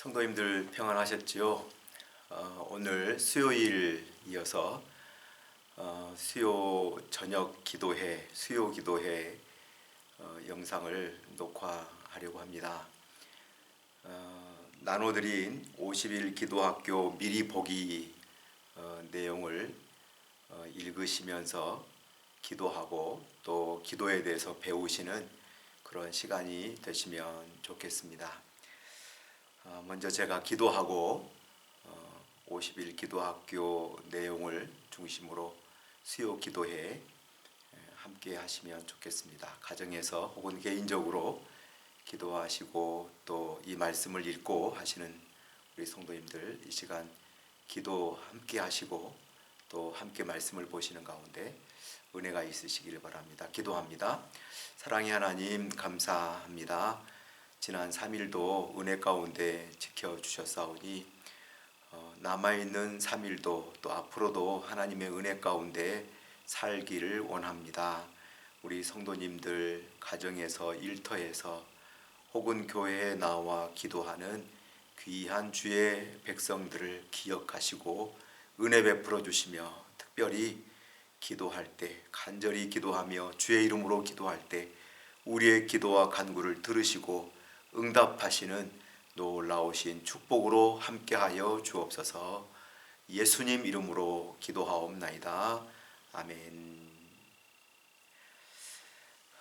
성도님들 평안하셨지요? 어, 오늘 수요일 이어서 어, 수요 저녁 기도회, 수요 기도회 어, 영상을 녹화하려고 합니다. 어, 나눠드린 50일 기도학교 미리 보기 어, 내용을 어, 읽으시면서 기도하고 또 기도에 대해서 배우시는 그런 시간이 되시면 좋겠습니다. 어, 먼저 제가 기도하고 어, 50일 기도학교 내용을 중심으로 수요 기도회 에, 함께 하시면 좋겠습니다. 가정에서 혹은 개인적으로 기도하시고 또 이 말씀을 읽고 하시는 우리 성도님들 이 시간 기도 함께 하시고 또 함께 말씀을 보시는 가운데 은혜가 있으시기를 바랍니다. 기도합니다. 사랑의 하나님 감사합니다. 지난 3일도 은혜 가운데 지켜주셨사오니 어, 남아있는 3일도 또 앞으로도 하나님의 은혜 가운데 살기를 원합니다. 우리 성도님들 가정에서 일터에서 혹은 교회에 나와 기도하는 귀한 주의 백성들을 기억하시고 은혜 베풀어 주시며 특별히 기도할 때 간절히 기도하며 주의 이름으로 기도할 때 우리의 기도와 간구를 들으시고 응답하시는 놀라우신 축복으로 함께하여 주옵소서. 예수님 이름으로 기도하옵나이다. 아멘.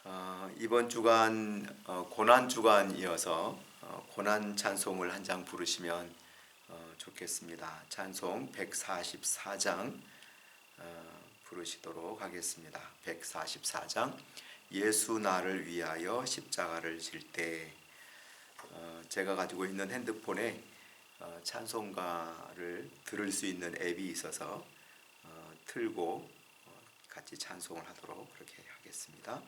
어, 이번 주간 어, 고난 주간이어서 어, 고난 찬송을 한 장 부르시면 어, 좋겠습니다. 찬송 144장 어, 부르시도록 하겠습니다. 144장 예수 나를 위하여 십자가를 질때 어, 제가 가지고 있는 핸드폰에 어, 찬송가를 들을 수 있는 앱이 있어서 어, 틀고 어, 같이 찬송을 하도록 그렇게 하겠습니다.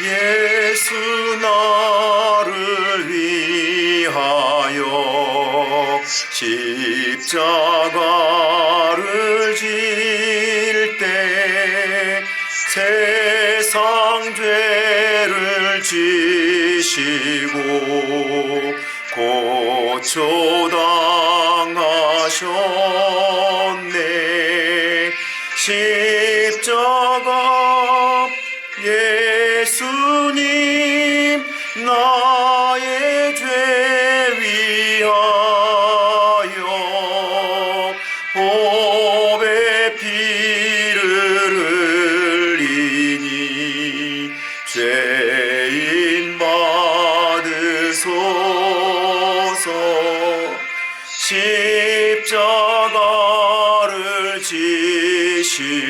예수 나를 위하 십자가를 질 때 세상 죄를 지시고 고초당하셨네 보배 피를 흘리니 죄인 받으소서. 십자가를 지심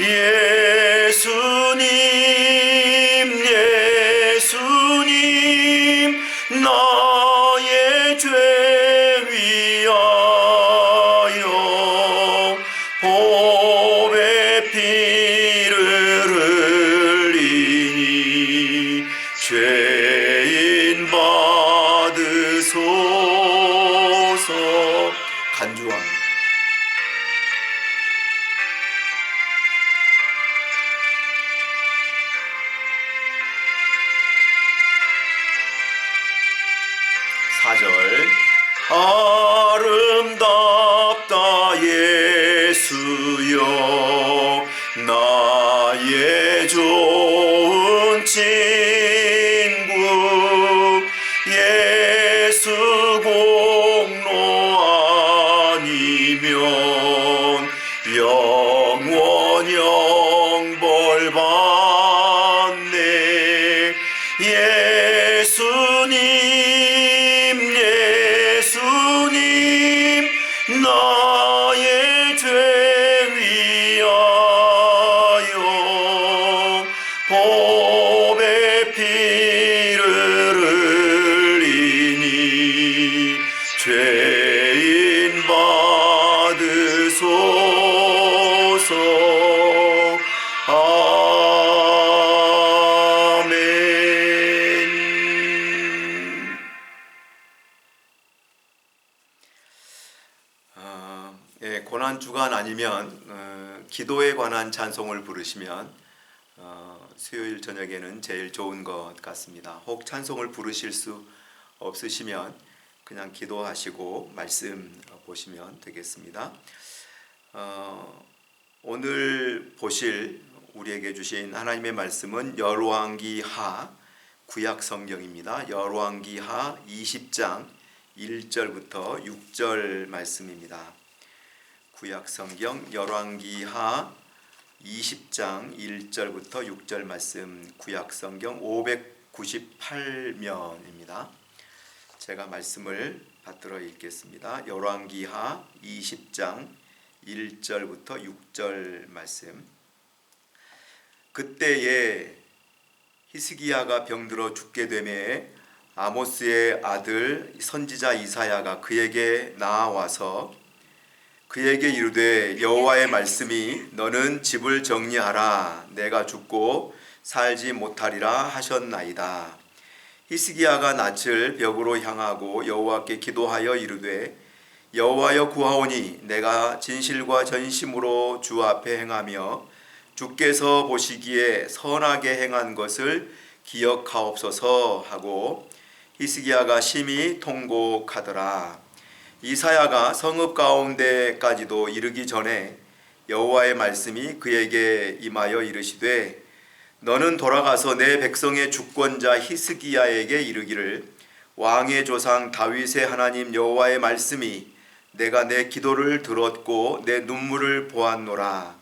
예수 나의 좋은 친 아니면 어, 기도에 관한 찬송을 부르시면 어, 수요일 저녁에는 제일 좋은 것 같습니다. 혹 찬송을 부르실 수 없으시면 그냥 기도하시고 말씀 보시면 되겠습니다. 어, 오늘 보실 우리에게 주신 하나님의 말씀은 열왕기하 구약 성경입니다. 열왕기하 20장 1절부터 6절 말씀입니다. 구약 성경 열왕기하 20장 1절부터 6절 말씀 구약 성경 598면입니다. 제가 말씀을 받들어 읽겠습니다. 열왕기하 20장 1절부터 6절 말씀. 그때에 히스기야가 병들어 죽게 되매 아모스의 아들 선지자 이사야가 그에게 나와서 그에게 이르되 여호와의 말씀이 너는 집을 정리하라 내가 죽고 살지 못하리라 하셨나이다. 히스기야가 낯을 벽으로 향하고 여호와께 기도하여 이르되 여호와여 구하오니 내가 진실과 전심으로 주 앞에 행하며 주께서 보시기에 선하게 행한 것을 기억하옵소서 하고 히스기야가 심히 통곡하더라. 이사야가 성읍 가운데까지도 이르기 전에 여호와의 말씀이 그에게 임하여 이르시되 너는 돌아가서 내 백성의 주권자 히스기야에게 이르기를 왕의 조상 다윗의 하나님 여호와의 말씀이 내가 내 기도를 들었고 내 눈물을 보았노라.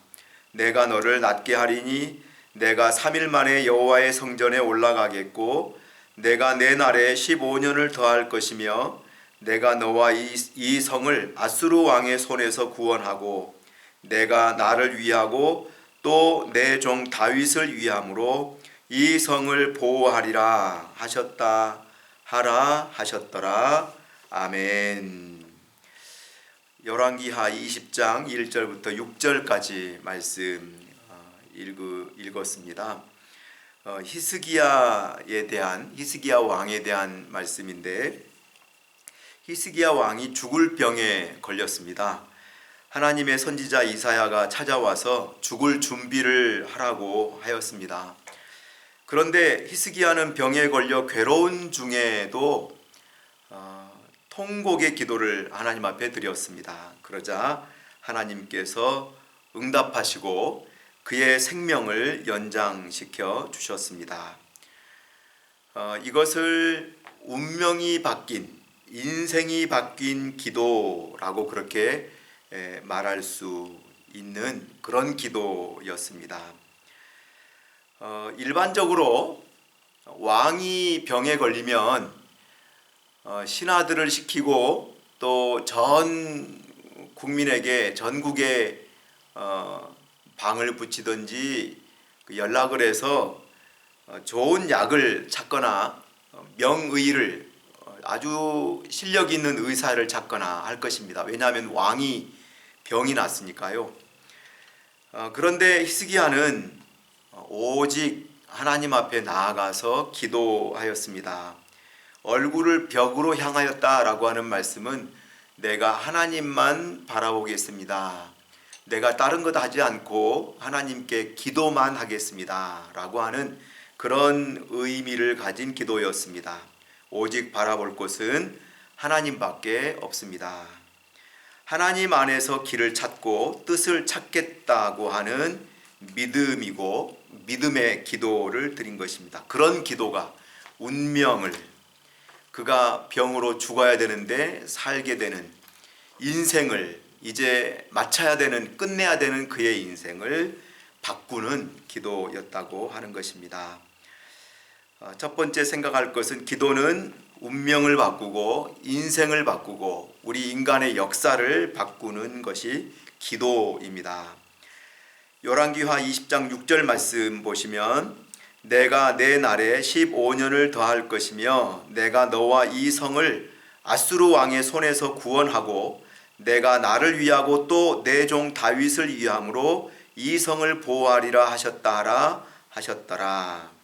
내가 너를 낫게 하리니 내가 3일 만에 여호와의 성전에 올라가겠고 내가 내 날에 15년을 더할 것이며 내가 너와 이, 이 성을 아수르 왕의 손에서 구원하고 내가 나를 위하고 또 내 종 다윗을 위함으로 이 성을 보호하리라 하셨다 하라 하셨더라 아멘. 열왕기하 20장 1절부터 6절까지 말씀 어, 읽었습니다. 어, 히스기야에 대한 히스기야 왕에 대한 말씀인데 히스기야 왕이 죽을 병에 걸렸습니다. 하나님의 선지자 이사야가 찾아와서 죽을 준비를 하라고 하였습니다. 그런데 히스기야는 병에 걸려 괴로운 중에도 어, 통곡의 기도를 하나님 앞에 드렸습니다. 그러자 하나님께서 응답하시고 그의 생명을 연장시켜 주셨습니다. 어, 이것을 운명이 바뀐 인생이 바뀐 기도라고 그렇게 에, 말할 수 있는 그런 기도였습니다. 어, 일반적으로 왕이 병에 걸리면 어, 신하들을 시키고 또 전 국민에게 전국에 어, 방을 붙이든지 그 연락을 해서 어, 좋은 약을 찾거나 어, 명의를 어, 아주 실력 있는 의사를 찾거나 할 것입니다. 왜냐하면 왕이 병이 났으니까요. 어, 그런데 히스기야는 어, 오직 하나님 앞에 나아가서 기도하였습니다. 얼굴을 벽으로 향하였다라고 하는 말씀은 내가 하나님만 바라보겠습니다. 내가 다른 것 하지 않고 하나님께 기도만 하겠습니다 라고 하는 그런 의미를 가진 기도였습니다. 오직 바라볼 곳은 하나님밖에 없습니다. 하나님 안에서 길을 찾고 뜻을 찾겠다고 하는 믿음이고 믿음의 기도를 드린 것입니다. 그런 기도가 운명을 그가 병으로 죽어야 되는데 살게 되는 인생을 이제 마쳐야 되는 끝내야 되는 그의 인생을 바꾸는 기도였다고 하는 것입니다. 어, 첫 번째 생각할 것은 기도는 운명을 바꾸고 인생을 바꾸고 우리 인간의 역사를 바꾸는 것이 기도입니다. 요란기하 20장 6절 말씀 보시면 내가 내 날에 15년을 더할 것이며 내가 너와 이 성을 아수르 왕의 손에서 구원하고 내가 나를 위하고 또 내 종 다윗을 위함으로 이 성을 보호하리라 하셨다라 하셨더라.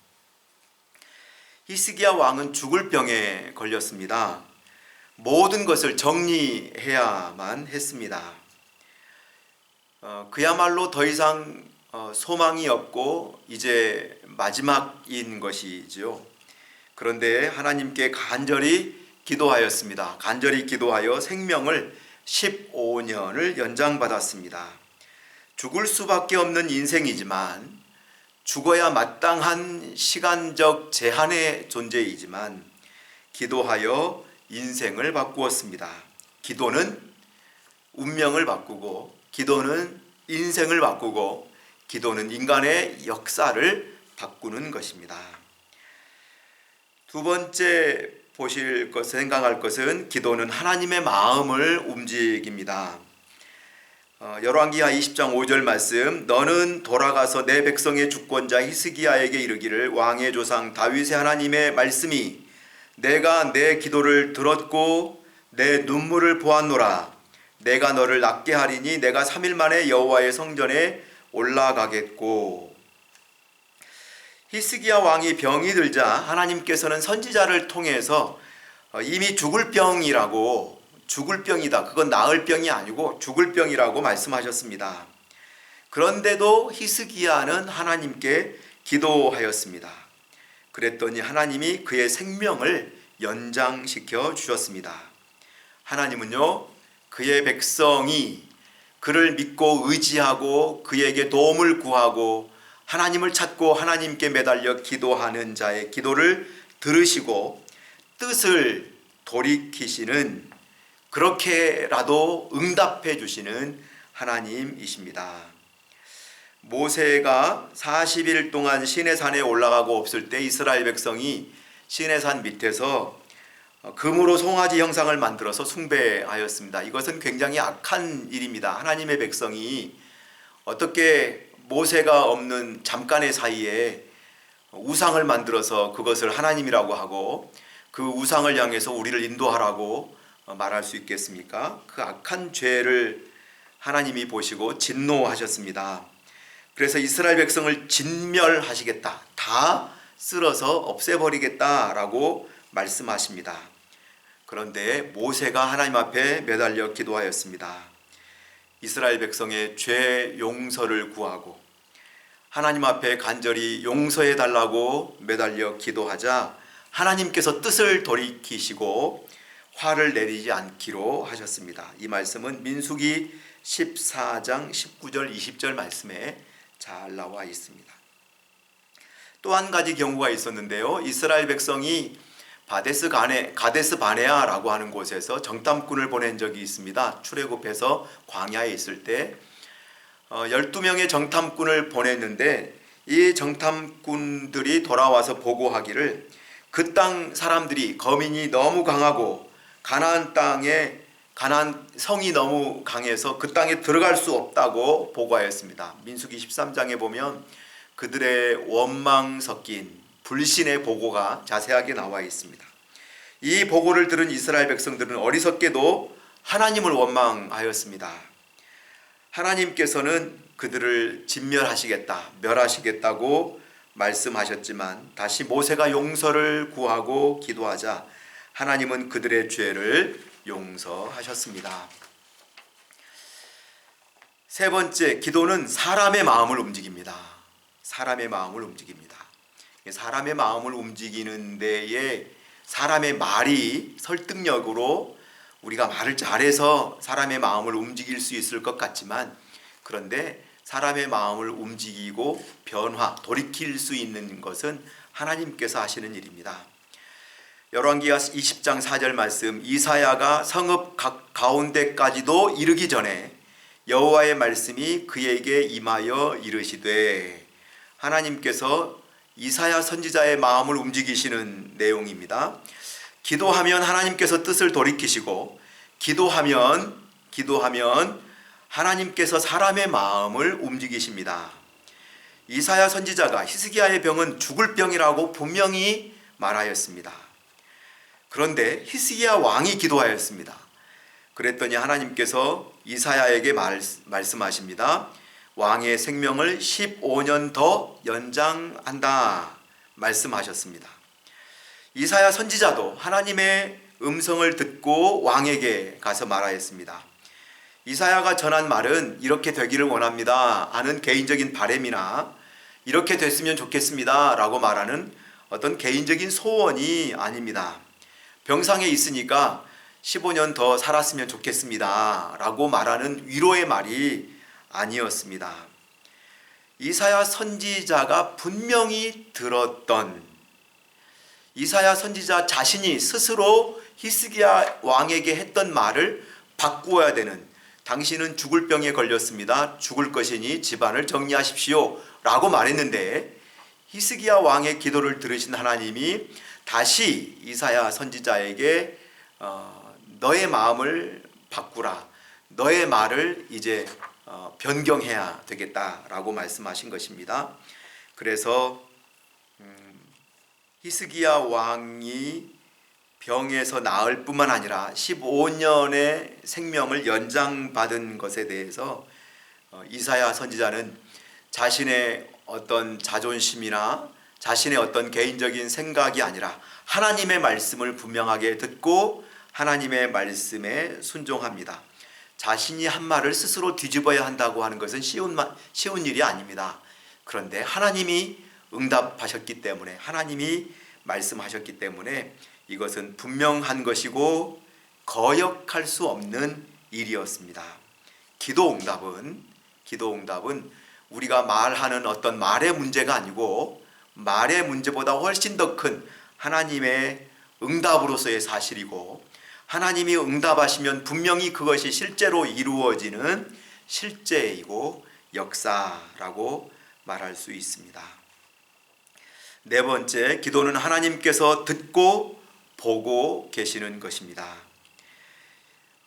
히스기야 왕은 죽을 병에 걸렸습니다. 모든 것을 정리해야만 했습니다. 어, 그야말로 더 이상 어, 소망이 없고 이제 마지막인 것이지요. 그런데 하나님께 간절히 기도하였습니다. 간절히 기도하여 생명을 15년을 연장받았습니다. 죽을 수밖에 없는 인생이지만 죽어야 마땅한 시간적 제한의 존재이지만 기도하여 인생을 바꾸었습니다. 기도는 운명을 바꾸고 기도는 인생을 바꾸고 기도는 인간의 역사를 바꾸는 것입니다. 두 번째 보실 것, 생각할 것은 기도는 하나님의 마음을 움직입니다. 어, 열왕기하 20장 5절 말씀 너는 돌아가서 내 백성의 주권자 히스기야에게 이르기를 왕의 조상 다윗의 하나님의 말씀이 내가 내 기도를 들었고 내 눈물을 보았노라. 내가 너를 낫게 하리니 내가 3일 만에 여호와의 성전에 올라가겠고. 히스기야 왕이 병이 들자 하나님께서는 선지자를 통해서 어, 이미 죽을 병이라고 죽을 병이다. 그건 나을 병이 아니고 죽을 병이라고 말씀하셨습니다. 그런데도 히스기야는 하나님께 기도하였습니다. 그랬더니 하나님이 그의 생명을 연장시켜 주셨습니다. 하나님은요, 그의 백성이 그를 믿고 의지하고 그에게 도움을 구하고 하나님을 찾고 하나님께 매달려 기도하는 자의 기도를 들으시고 뜻을 돌이키시는 그렇게라도 응답해 주시는 하나님이십니다. 모세가 40일 동안 시내산에 올라가고 없을 때 이스라엘 백성이 시내산 밑에서 금으로 송아지 형상을 만들어서 숭배하였습니다. 이것은 굉장히 악한 일입니다. 하나님의 백성이 어떻게 모세가 없는 잠깐의 사이에 우상을 만들어서 그것을 하나님이라고 하고 그 우상을 향해서 우리를 인도하라고 말할 수 있겠습니까? 그 악한 죄를 하나님이 보시고 진노하셨습니다. 그래서 이스라엘 백성을 진멸하시겠다. 다 쓸어서 없애버리겠다라고 말씀하십니다. 그런데 모세가 하나님 앞에 매달려 기도하였습니다. 이스라엘 백성의 죄 용서를 구하고 하나님 앞에 간절히 용서해 달라고 매달려 기도하자 하나님께서 뜻을 돌이키시고 화를 내리지 않기로 하셨습니다. 이 말씀은 민수기 14장 19절 20절 말씀에 잘 나와 있습니다. 또 한 가지 경우가 있었는데요. 이스라엘 백성이 바데스 가네, 가데스 바네아라고 하는 곳에서 정탐꾼을 보낸 적이 있습니다. 출애굽해서 광야에 있을 때 어, 12명의 정탐꾼을 보냈는데 이 정탐꾼들이 돌아와서 보고하기를 그 땅 사람들이 거민이 너무 강하고 가나안 땅에 가나안 성이 너무 강해서 그 땅에 들어갈 수 없다고 보고하였습니다. 민수기 13장에 보면 그들의 원망 섞인 불신의 보고가 자세하게 나와 있습니다. 이 보고를 들은 이스라엘 백성들은 어리석게도 하나님을 원망하였습니다. 하나님께서는 그들을 진멸하시겠다, 멸하시겠다고 말씀하셨지만 다시 모세가 용서를 구하고 기도하자 하나님은 그들의 죄를 용서하셨습니다. 세 번째, 기도는 사람의 마음을 움직입니다. 사람의 마음을 움직입니다. 사람의 마음을 움직이는 데에 사람의 말이 설득력으로 우리가 말을 잘해서 사람의 마음을 움직일 수 있을 것 같지만 그런데 사람의 마음을 움직이고 변화, 돌이킬 수 있는 것은 하나님께서 하시는 일입니다. 열왕기하 20장 4절 말씀 이사야가 성읍 가, 가운데까지도 이르기 전에 여호와의 말씀이 그에게 임하여 이르시되 하나님께서 이사야 선지자의 마음을 움직이시는 내용입니다. 기도하면 하나님께서 뜻을 돌이키시고 기도하면 기도하면 하나님께서 사람의 마음을 움직이십니다. 이사야 선지자가 히스기야의 병은 죽을 병이라고 분명히 말하였습니다. 그런데 히스기야 왕이 기도하였습니다. 그랬더니 하나님께서 이사야에게 말, 말씀하십니다. 왕의 생명을 15년 더 연장한다 말씀하셨습니다. 이사야 선지자도 하나님의 음성을 듣고 왕에게 가서 말하였습니다. 이사야가 전한 말은 이렇게 되기를 원합니다. 하는 개인적인 바램이나 이렇게 됐으면 좋겠습니다. 라고 말하는 어떤 개인적인 소원이 아닙니다. 병상에 있으니까 15년 더 살았으면 좋겠습니다. 라고 말하는 위로의 말이 아니었습니다. 이사야 선지자가 분명히 들었던 이사야 선지자 자신이 스스로 히스기야 왕에게 했던 말을 바꾸어야 되는 당신은 죽을 병에 걸렸습니다. 죽을 것이니 집안을 정리하십시오. 라고 말했는데 히스기야 왕의 기도를 들으신 하나님이 다시 이사야 선지자에게 어, 너의 마음을 바꾸라. 너의 말을 이제 어, 변경해야 되겠다라고 말씀하신 것입니다. 그래서 음, 히스기야 왕이 병에서 나을 뿐만 아니라 15년의 생명을 연장받은 것에 대해서 어, 이사야 선지자는 자신의 어떤 자존심이나 자신의 어떤 개인적인 생각이 아니라 하나님의 말씀을 분명하게 듣고 하나님의 말씀에 순종합니다. 자신이 한 말을 스스로 뒤집어야 한다고 하는 것은 쉬운, 쉬운 일이 아닙니다. 그런데 하나님이 응답하셨기 때문에 하나님이 말씀하셨기 때문에 이것은 분명한 것이고 거역할 수 없는 일이었습니다. 기도 응답은 기도 응답은 우리가 말하는 어떤 말의 문제가 아니고 말의 문제보다 훨씬 더 큰 하나님의 응답으로서의 사실이고 하나님이 응답하시면 분명히 그것이 실제로 이루어지는 실제이고 역사라고 말할 수 있습니다. 네 번째, 기도는 하나님께서 듣고 보고 계시는 것입니다.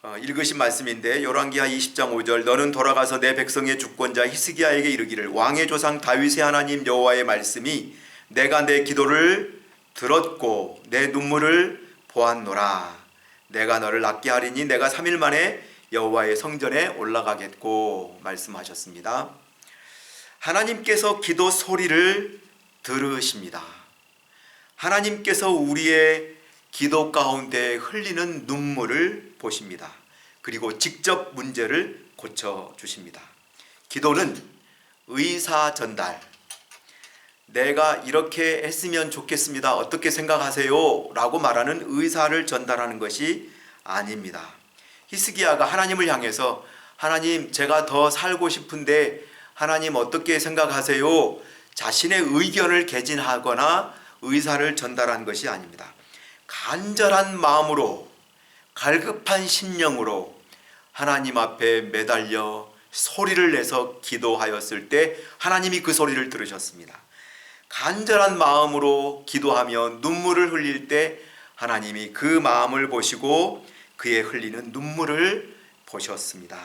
어, 읽으신 말씀인데 열왕기하 20장 5절 너는 돌아가서 내 백성의 주권자 히스기야에게 이르기를 왕의 조상 다윗의 하나님 여호와의 말씀이 내가 내 기도를 들었고 내 눈물을 보았노라 내가 너를 낫게 하리니 내가 3일 만에 여호와의 성전에 올라가겠고 말씀하셨습니다. 하나님께서 기도 소리를 들으십니다. 하나님께서 우리의 기도 가운데 흘리는 눈물을 보십니다. 그리고 직접 문제를 고쳐 주십니다. 기도는 의사 전달. 내가 이렇게 했으면 좋겠습니다. 어떻게 생각하세요? 라고 말하는 의사를 전달하는 것이 아닙니다. 히스기야가 하나님을 향해서 하나님 제가 더 살고 싶은데 하나님 어떻게 생각하세요? 자신의 의견을 개진하거나 의사를 전달한 것이 아닙니다. 간절한 마음으로 갈급한 심령으로 하나님 앞에 매달려 소리를 내서 기도하였을 때 하나님이 그 소리를 들으셨습니다. 간절한 마음으로 기도하며 눈물을 흘릴 때 하나님이 그 마음을 보시고 그의 흘리는 눈물을 보셨습니다.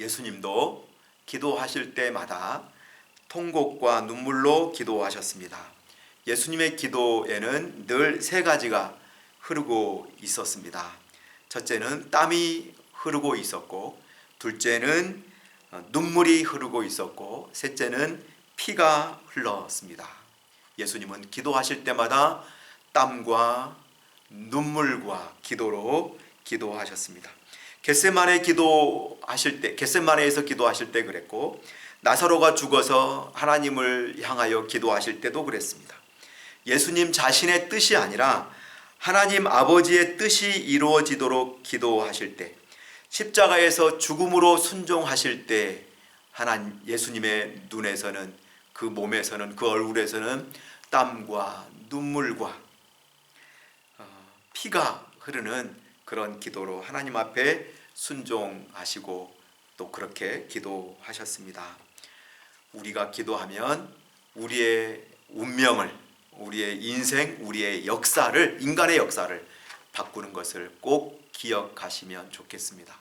예수님도 기도하실 때마다 통곡과 눈물로 기도하셨습니다. 예수님의 기도에는 늘 세 가지가 흐르고 있었습니다. 첫째는 땀이 흐르고 있었고, 둘째는 눈물이 흐르고 있었고, 셋째는 피가 흘렀습니다. 예수님은 기도하실 때마다 땀과 눈물과 기도로 기도하셨습니다. 겟세만에 기도하실 때, 겟세만에서 기도하실 때 그랬고, 나사로가 죽어서 하나님을 향하여 기도하실 때도 그랬습니다. 예수님 자신의 뜻이 아니라 하나님 아버지의 뜻이 이루어지도록 기도하실 때 십자가에서 죽음으로 순종하실 때 하나님 예수님의 눈에서는 그 몸에서는 그 얼굴에서는 땀과 눈물과 어, 피가 흐르는 그런 기도로 하나님 앞에 순종하시고 또 그렇게 기도하셨습니다. 우리가 기도하면 우리의 운명을 우리의 인생, 우리의 역사를 인간의 역사를 바꾸는 것을 꼭 기억하시면 좋겠습니다.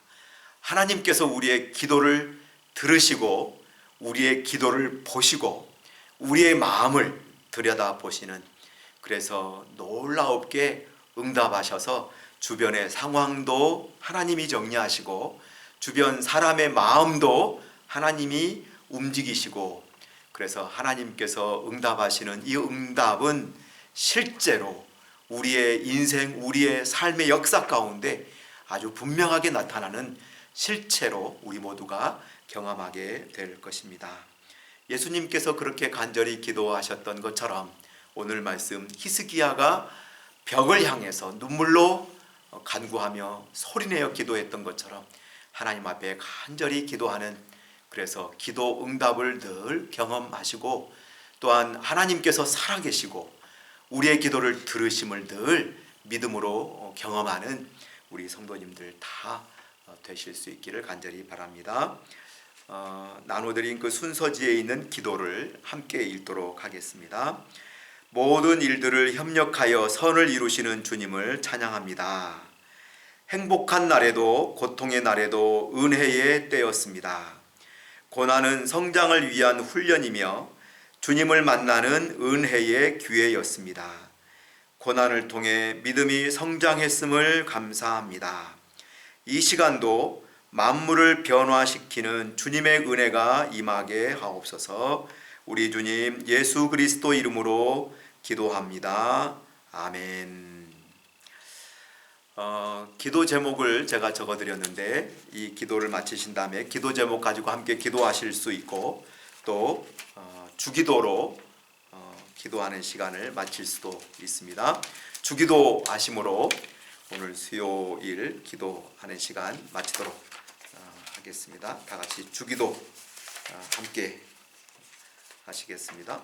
하나님께서 우리의 기도를 들으시고 우리의 기도를 보시고 우리의 마음을 들여다 보시는 그래서 놀라웁게 응답하셔서 주변의 상황도 하나님이 정리하시고 주변 사람의 마음도 하나님이 움직이시고 그래서 하나님께서 응답하시는 이 응답은 실제로 우리의 인생, 우리의 삶의 역사 가운데 아주 분명하게 나타나는 실체로 우리 모두가 경험하게 될 것입니다. 예수님께서 그렇게 간절히 기도하셨던 것처럼 오늘 말씀 히스기야가 벽을 향해서 눈물로 간구하며 소리내어 기도했던 것처럼 하나님 앞에 간절히 기도하는 그래서 기도 응답을 늘 경험하시고 또한 하나님께서 살아계시고 우리의 기도를 들으심을 늘 믿음으로 경험하는 우리 성도님들 다 되실 수 있기를 간절히 바랍니다. 어, 나눠드린 그 순서지에 있는 기도를 함께 읽도록 하겠습니다. 모든 일들을 협력하여 선을 이루시는 주님을 찬양합니다. 행복한 날에도 고통의 날에도 은혜의 때였습니다. 고난은 성장을 위한 훈련이며 주님을 만나는 은혜의 기회였습니다. 고난을 통해 믿음이 성장했음을 감사합니다. 이 시간도 만물을 변화시키는 주님의 은혜가 임하게 하옵소서. 우리 주님 예수 그리스도 이름으로 기도합니다. 아멘. 어, 기도 제목을 제가 적어드렸는데 이 기도를 마치신 다음에 기도 제목 가지고 함께 기도하실 수 있고 또 어, 주기도로 어, 기도하는 시간을 마칠 수도 있습니다. 주기도 하심으로 오늘 수요일 기도하는 시간 마치도록 어, 하겠습니다. 다 같이 주기도 어, 함께 하시겠습니다.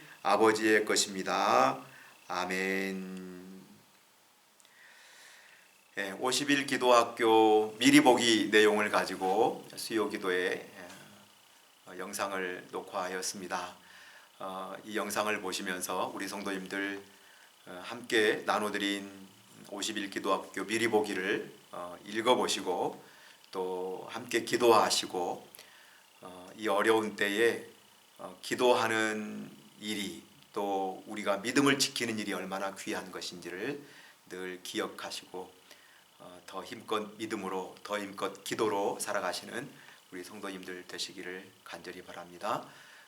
아버지의 것입니다. 아멘. 예, 50일 기도학교 미리 보기 내용을 가지고 수요 기도에 어, 영상을 녹화하였습니다. 어, 이 영상을 보시면서 우리 성도님들 어, 함께 나눠드린 50일 기도학교 미리 보기를 어, 읽어보시고 또 함께 기도하시고 어, 이 어려운 때에 어, 기도하는 일이 또 우리가 믿음을 지키는 일이 얼마나 귀한 것인지를 늘 기억하시고 어, 더 힘껏 믿음으로 더 힘껏 기도로 살아가시는 우리 성도님들 되시기를 간절히 바랍니다.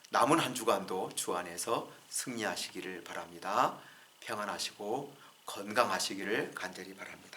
남은 한 주간도 주 안에서 승리하시기를 바랍니다. 평안하시고 건강하시기를 간절히 바랍니다.